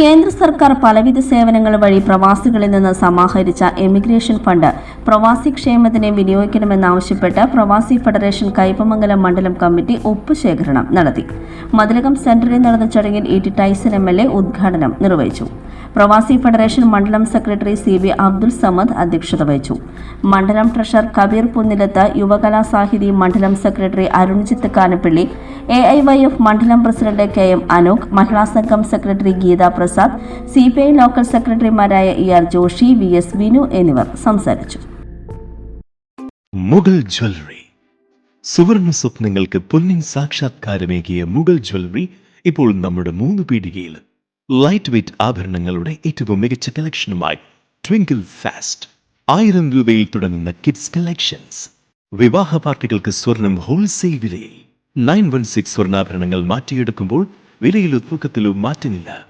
കേന്ദ്ര സർക്കാർ പലവിധ സേവനങ്ങൾ വഴി പ്രവാസികളിൽ നിന്ന് സമാഹരിച്ച എമിഗ്രേഷൻ ഫണ്ട് പ്രവാസി ക്ഷേമത്തിന് വിനിയോഗിക്കണമെന്നാവശ്യപ്പെട്ട് പ്രവാസി ഫെഡറേഷൻ കയ്പമംഗലം മണ്ഡലം കമ്മിറ്റി ഒപ്പുശേഖരണം നടത്തി. മതിലകം സെന്ററിൽ നടന്ന ചടങ്ങിൽ E T Tyson M L A ഉദ്ഘാടനം നിർവഹിച്ചു. പ്രവാസി ഫെഡറേഷൻ മണ്ഡലം secretary C B Abdul Samad അധ്യക്ഷത വഹിച്ചു. മണ്ഡലം ട്രഷറർ കബീർ പുന്നിലത്ത് യുവകലാ സാഹിതി മണ്ഡലം secretary Arunjith Kanappally A I Y F മണ്ഡലം president K M Anook Mahila Sangham secretary Geetha Geetha Prasad C P I local സെക്രട്ടറിമാരായ E R Joshi V S Vinu എന്നിവർ സംസാരിച്ചു. Mughal jewellery. സുവർണ സ്വപ്നങ്ങൾക്ക് പൊന്നിൻ സാക്ഷാത്കാരമേകിയ മുഗൾ ജ്വല്ലറി ഇപ്പോൾ നമ്മുടെ മൂന്ന് പീടികയിൽ ലൈറ്റ് വെയ്റ്റ് ആഭരണങ്ങളുടെ ഏറ്റവും മികച്ച കളക്ഷനുമായി ട്വിങ്കിൾ ഫാസ്റ്റ് ആയിരം രൂപയിൽ തുടങ്ങുന്ന കിഡ്സ് കളക്ഷൻസ് വിവാഹ പാർട്ടികൾക്ക് സ്വർണം ഹോൾസെയിൽ വിലയിൽ നയൻ വൺ സിക്സ് സ്വർണാഭരണങ്ങൾ മാറ്റിയെടുക്കുമ്പോൾ വിലയിലോ തൂക്കത്തിലോ മാറ്റമില്ല.